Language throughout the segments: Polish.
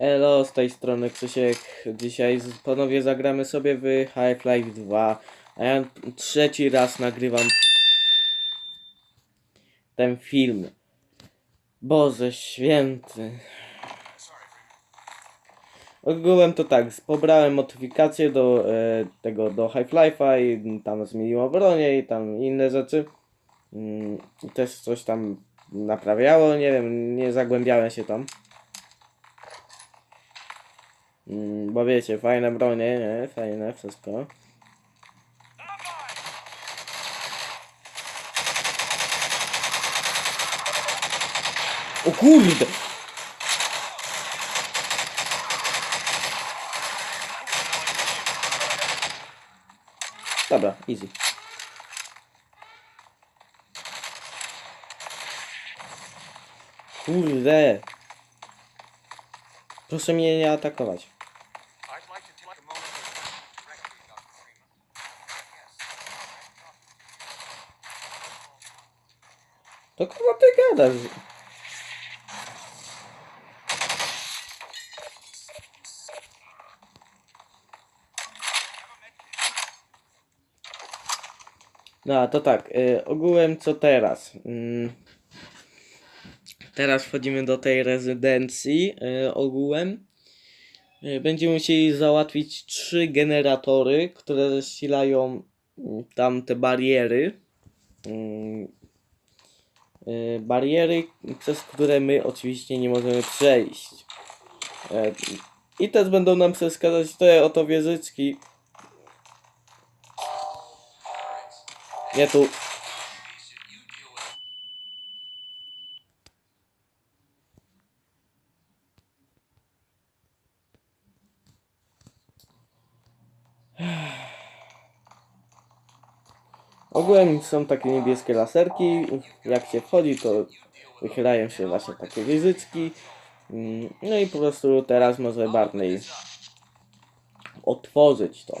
Elo, z tej strony Krzysiek. Dzisiaj ponownie zagramy sobie w Half-Life 2. A ja trzeci raz nagrywam ten film. Boże święty. Ogółem to tak, pobrałem modyfikację do e, tego, do Half-Life'a i tam zmieniło bronię i tam inne rzeczy. Mm, też coś tam naprawiało, nie wiem, nie zagłębiałem się tam. Mm, bo wiecie, fajne bronie, nie? Fajne wszystko. O kurde! Dobra, easy. Kurde! Proszę mnie nie atakować. To kogo ty gadasz? No, to tak, y, ogółem co teraz? Mm, teraz wchodzimy do tej rezydencji y, ogółem. Y, będziemy musieli załatwić trzy generatory, które zasilają mm, tam te bariery. Y, bariery, przez które my oczywiście nie możemy przejść. E, I też będą nam przeszkadzać te oto wieżyczki. Nie tu. Ogółem są takie niebieskie laserki. Jak się wchodzi, to wychylają się właśnie takie wieżyczki. Mm, No i po prostu teraz może Barney otworzyć to.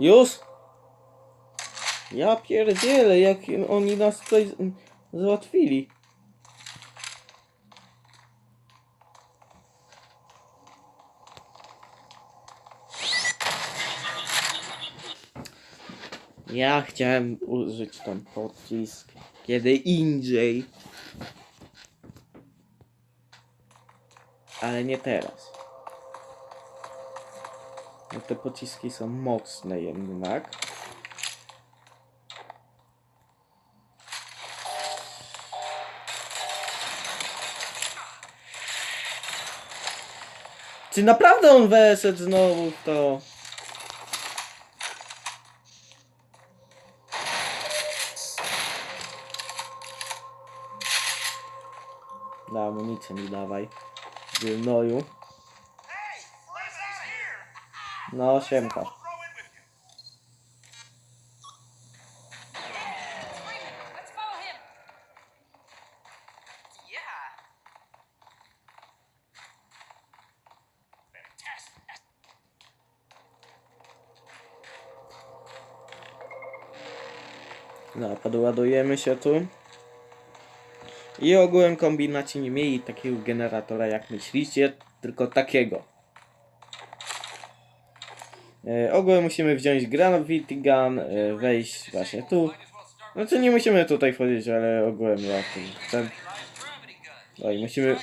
Już? Ja pierdzielę, jak oni nas tutaj załatwili. Ja chciałem użyć tam pocisk kiedy indziej. Ale nie teraz. Bo te pociski są mocne jednak. Czy naprawdę on weszedł znowu to? Na amunicję mi dawaj. Gnoju. No, siemka. No, podładujemy się tu. I ogółem kombinaci nie mieli takiego generatora jak myślicie, tylko takiego. E, ogółem musimy wziąć Gravity Gun, e, wejść właśnie tu. Znaczy nie musimy tutaj wchodzić, ale ogółem ja tu chcę. No i musimy...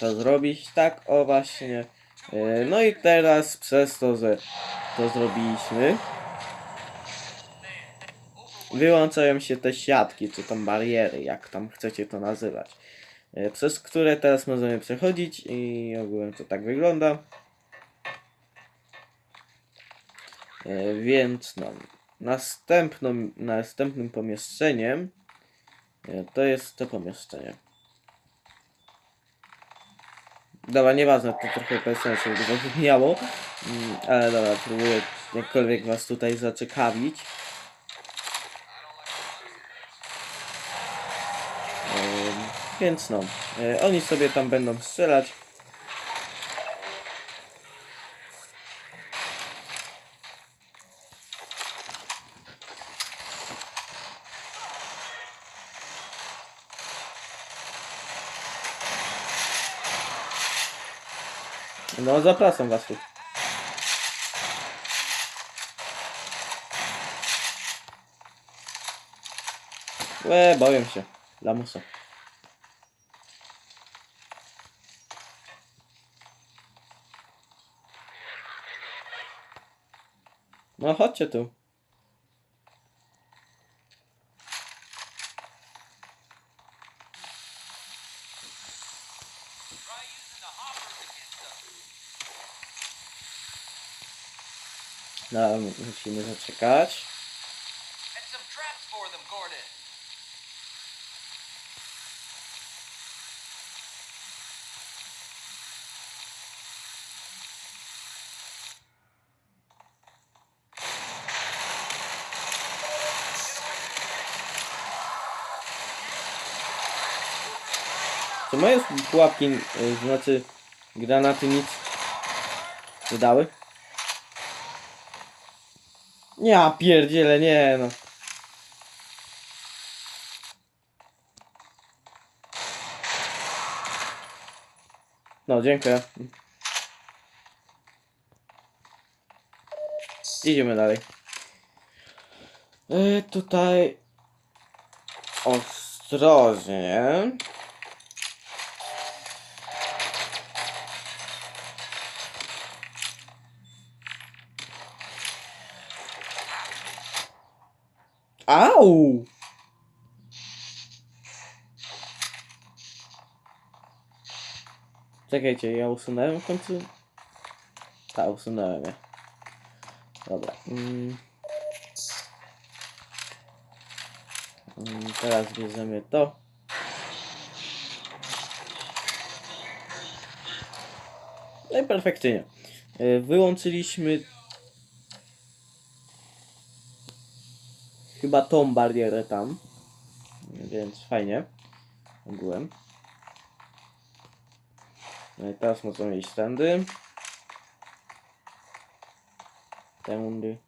To zrobić? Tak, o właśnie. E, No i teraz przez to, że to zrobiliśmy, wyłączają się te siatki, czy tam bariery, jak tam chcecie to nazywać, przez które teraz możemy przechodzić i ogółem to tak wygląda. E, Więc no, następną, następnym pomieszczeniem e, to jest to pomieszczenie. Dobra, nieważne, to trochę sensu by zabrzmiało, Mm, ale dobra, próbuję jakkolwiek was tutaj zaciekawić. Więc no, e, oni sobie tam będą strzelać. No, zapraszam was tu. Łe, boję się. Lamusa. No chodźcie tu. No, musimy zaczekać. Pułapki, y, znaczy granaty nic nie dały? Ja pierdzielę, nie no. No, dziękuję. Idziemy dalej. Y, tutaj ostrożnie. Au! Czekajcie, ja usunąłem w końcu? Tak, usunąłem je. Dobra. Mm. Mm, Teraz bierzemy to. No i perfekcyjnie. Y, Wyłączyliśmy chyba tą barierę tam. Więc fajnie. Ogółem. No i teraz możemy iść tędy. Tędy.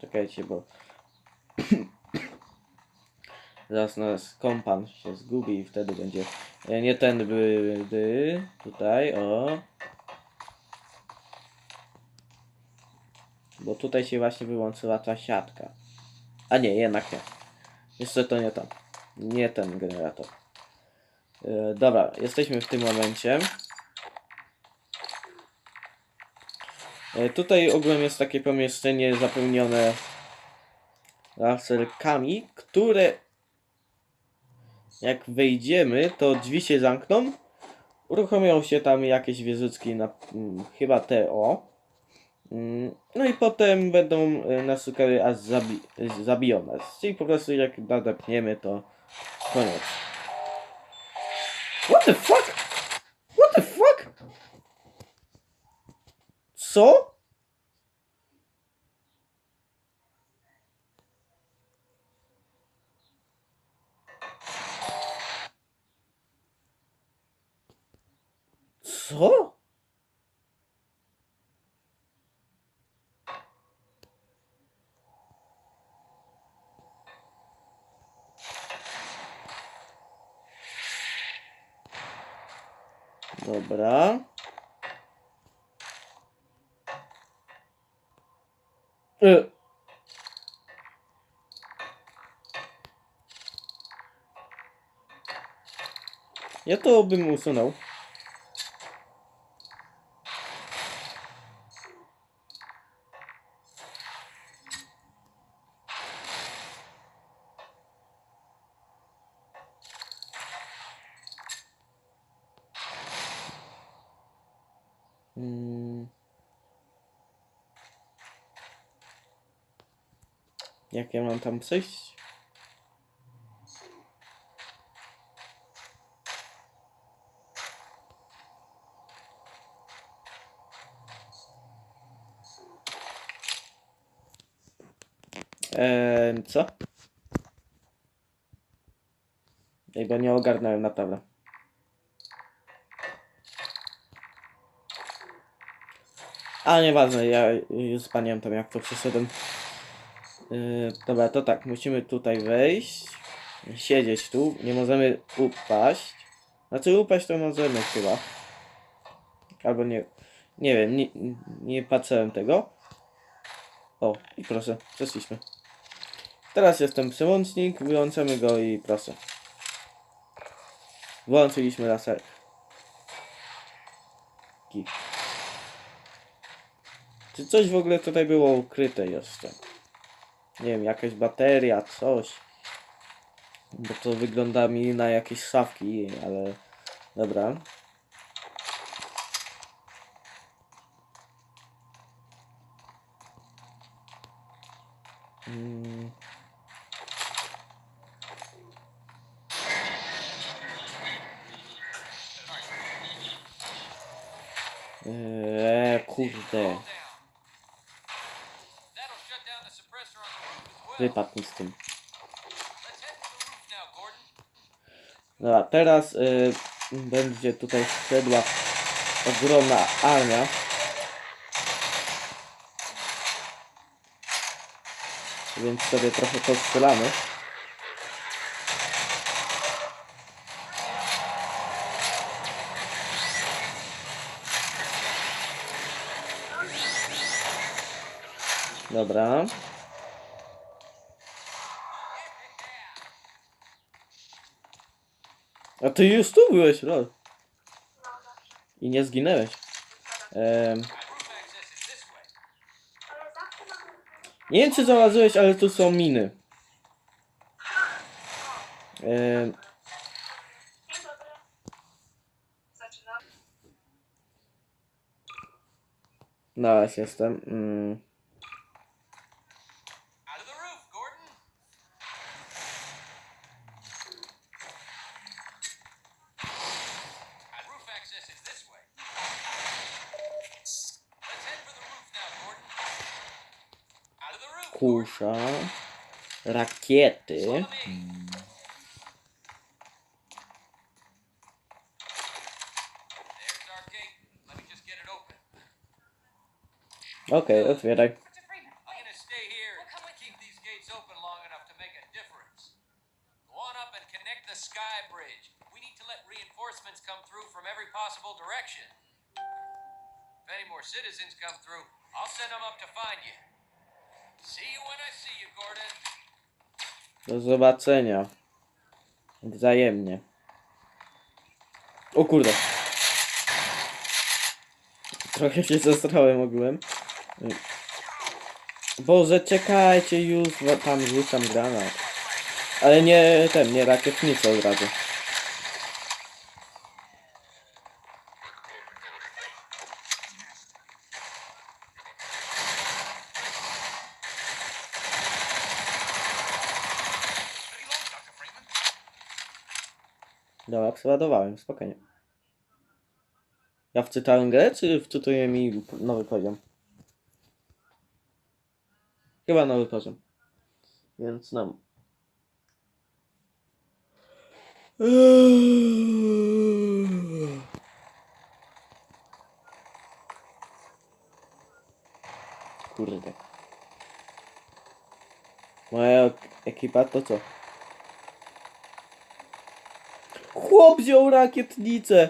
Czekajcie, bo zaraz nas kompan się zgubi i wtedy będzie e, nie tędy, by tutaj, o. Bo tutaj się właśnie wyłączyła ta siatka. A nie, jednak nie. Jeszcze to nie to. Nie ten generator. E, dobra, jesteśmy w tym momencie. E, tutaj ogółem jest takie pomieszczenie zapełnione laserkami, które jak wejdziemy, to drzwi się zamkną. Uruchomią się tam jakieś wieżyczki na mm, chyba TO. Mm, No i potem będą e, nas szukały aż zabi zabiją nas. Czyli po prostu jak nadepniemy to koniec. What the fuck? What the fuck? Co? Dobra. Y. Ja to bym usunął. Mm. Jak ja mam tam przejść? Eee, co? Ej, bo nie ogarnąłem naprawdę. A nieważne, ja już pamiętam jak to przeszedłem. Yy, dobra, to tak, musimy tutaj wejść. Siedzieć tu, nie możemy upaść. Znaczy upaść to możemy chyba. Albo nie. Nie wiem, nie, nie patrzyłem tego. O, i proszę, przeszliśmy. Teraz jest ten przełącznik, wyłączamy go i proszę. Włączyliśmy laser. Czy coś w ogóle tutaj było ukryte jeszcze? Nie wiem, jakaś bateria, coś. Bo to wygląda mi na jakieś szafki, ale dobra. Mm. Eee, kurde. Down. That'll shut down the suppressor on the roof as well. Wypadł z tym. Dobra, teraz y, będzie tutaj szedła ogromna armia. Więc sobie trochę postrzelamy. Dobra. A ty już tu byłeś, lol. I nie zginęłeś. Way. nie wiem czy zauważyłeś, ale tu są miny. Dobry. Zaczynam. Znalazł jestem. Mm. Hmm. through from every possible direction. If any more citizens come through, I'll send them up to find you. Do zobaczenia. Wzajemnie. O kurde. Trochę się zestrałem ogółem. Boże, czekajcie już, tam rzucam granat. Ale nie ten, nie rakietnicę od razu. Przeładowałem, spokojnie. Ja wczytałem grę, czy wczytuje mi nowy poziom? Chyba nowy poziom. Więc no. Kurde. Moja ek- ekipa to co? Chłop wziął rakietnicę!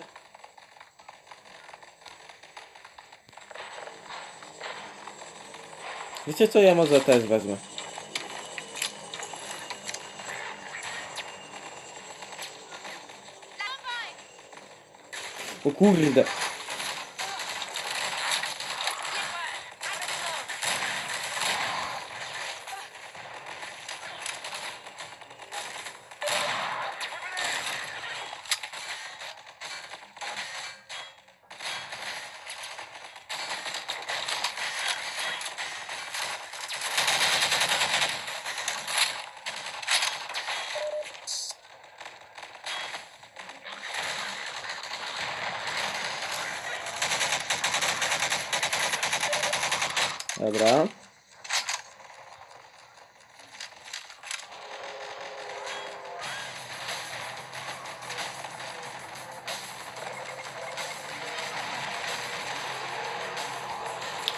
Wiecie co, ja może też wezmę. O kurde.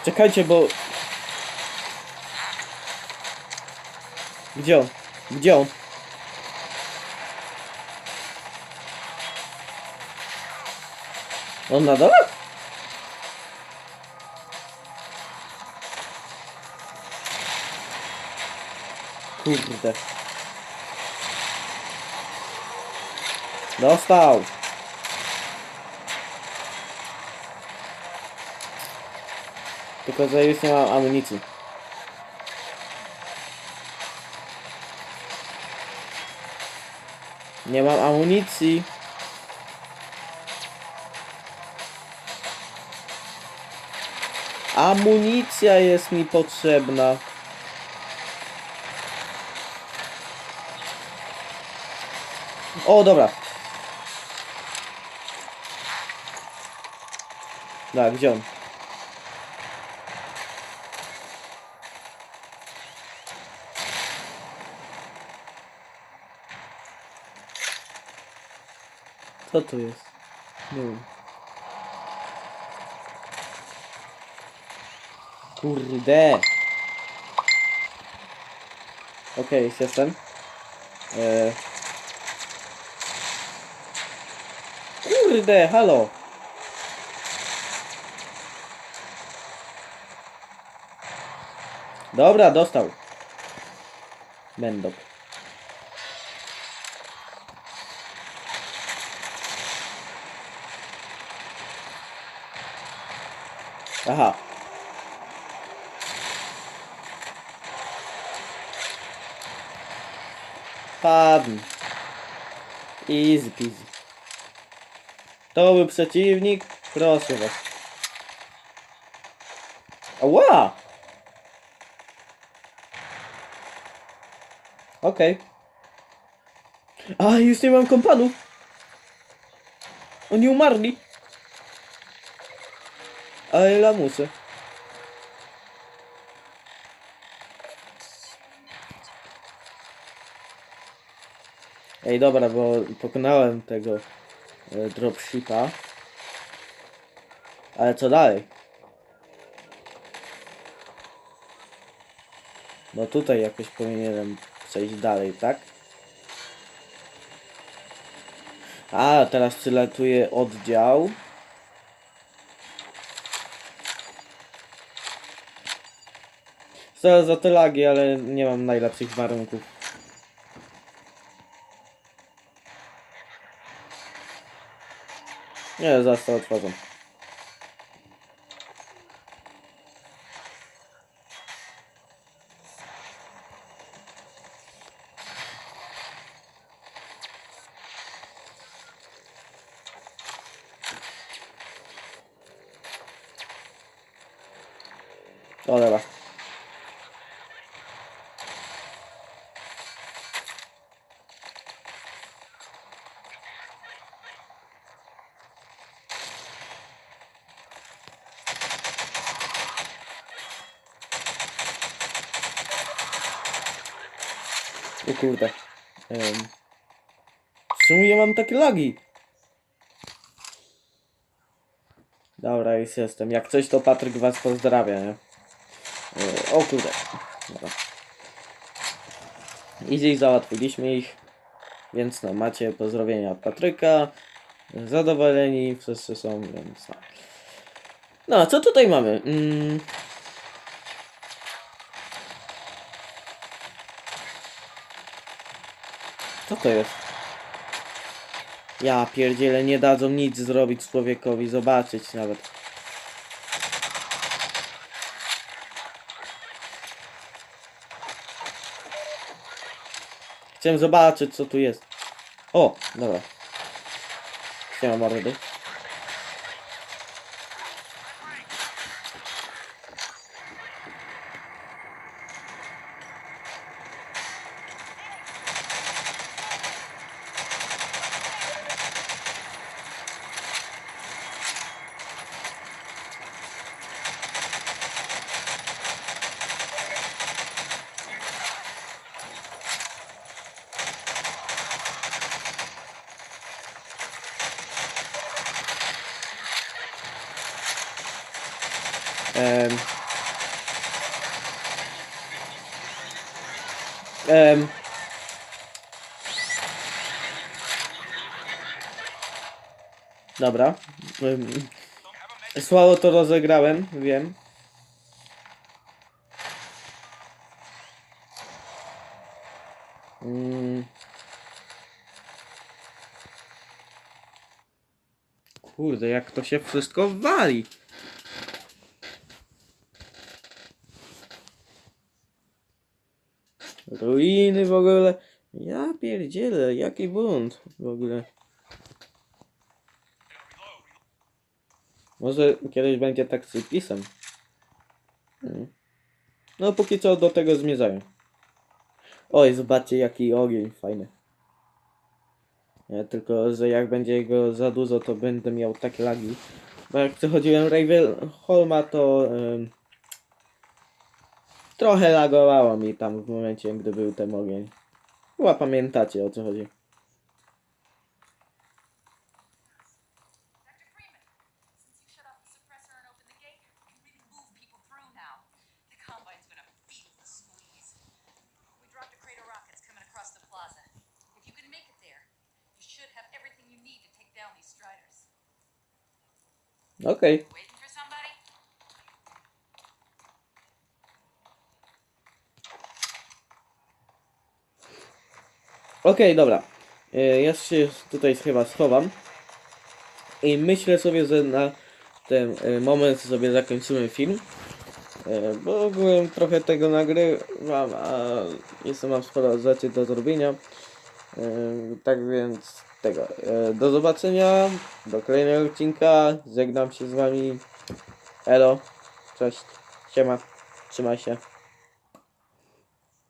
Czekajcie, bo... Gdzie on? Gdzie on? On na dole? Kurde. Dostał. Tylko, że już nie mam amunicji. Nie mam amunicji. Amunicja jest mi potrzebna. O, dobra. Tak, gdzie on? Co to jest? Nie wiem. Kurde. Okej, jest jestem. Eee. Kurde, halo. Dobra, dostał. Będą. Aha. Padł. Easy peasy. To był przeciwnik. Proszę was. Ała! Okej. A, już nie mam kompanów. Oni umarli. Ale lamusy. Ej, dobra, bo pokonałem tego e, dropshipa. Ale co dalej? No tutaj jakoś powinienem przejść dalej, tak? A, teraz przylatuje oddział. Sorry za te lagi, ale nie mam najlepszych warunków. Nie, zaraz to otworzę. O, dobra. O kurde. Um. Czemu ja mam takie lagi? Dobra, już jestem. Jak coś, to Patryk was pozdrawia, nie? E, O kurde. Dobra. Easy załatwiliśmy ich. Więc no, macie pozdrowienia od Patryka. Zadowoleni wszyscy są, więc no. No, co tutaj mamy? Mm. Co to jest? Ja pierdzielę, nie dadzą nic zrobić człowiekowi, zobaczyć nawet. Chciałem zobaczyć co tu jest. O, dobra. Siema mordy. Em. Em. Dobra. Słabo to rozegrałem, wiem. Mm. Kurde, jak to się wszystko wali. Ruiny w ogóle. Ja pierdzielę, jaki bunt w ogóle. Może kiedyś będzie tak z pisem. Mm. No póki co do tego zmierzają. Oj, zobaczcie jaki ogień fajny. Ja, tylko, że jak będzie go za dużo, to będę miał takie lagi. Bo jak przechodziłem Ravenholma, to em, trochę lagowało mi tam w momencie, gdy był ten ogień. Chyba pamiętacie o co chodzi. Dr. Freeman, Okej, dobra. E, Ja się tutaj chyba schowam. I myślę sobie, że na ten e, moment sobie zakończymy film. E, Bo ogółem trochę tego nagrywam, a jeszcze mam sporo rzeczy do zrobienia. Tak więc tego. Do zobaczenia. Do kolejnego odcinka. Żegnam się z wami. Elo. Cześć. Siema. Trzymaj się.